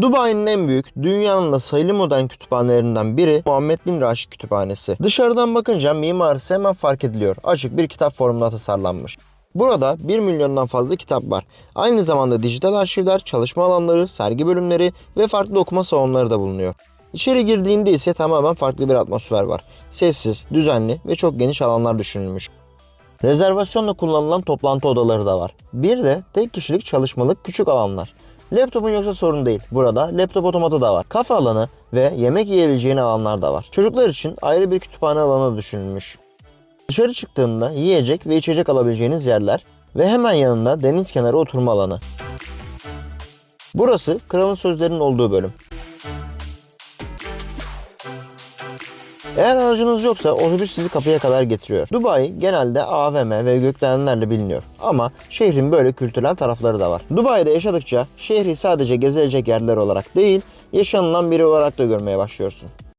Dubai'nin en büyük, dünyanın da sayılı modern kütüphanelerinden biri Muhammed Bin Raşid Kütüphanesi. Dışarıdan bakınca mimarisi hemen fark ediliyor. Açık bir kitap formunda tasarlanmış. Burada 1 milyondan fazla kitap var. Aynı zamanda dijital arşivler, çalışma alanları, sergi bölümleri ve farklı okuma salonları da bulunuyor. İçeri girdiğinde ise tamamen farklı bir atmosfer var. Sessiz, düzenli ve çok geniş alanlar düşünülmüş. Rezervasyonla kullanılan toplantı odaları da var. Bir de tek kişilik çalışmalık küçük alanlar. Laptopun yoksa sorun değil. Burada laptop otomatı da var. Kafe alanı ve yemek yiyebileceğin alanlar da var. Çocuklar için ayrı bir kütüphane alanı düşünülmüş. Dışarı çıktığımda yiyecek ve içecek alabileceğiniz yerler ve hemen yanında deniz kenarı oturma alanı. Burası kralın sözlerinin olduğu bölüm. Eğer aracınız yoksa otobüs sizi kapıya kadar getiriyor. Dubai genelde AVM ve gökdelenlerle biliniyor. Ama şehrin böyle kültürel tarafları da var. Dubai'de yaşadıkça şehri sadece gezilecek yerler olarak değil, yaşanılan biri olarak da görmeye başlıyorsun.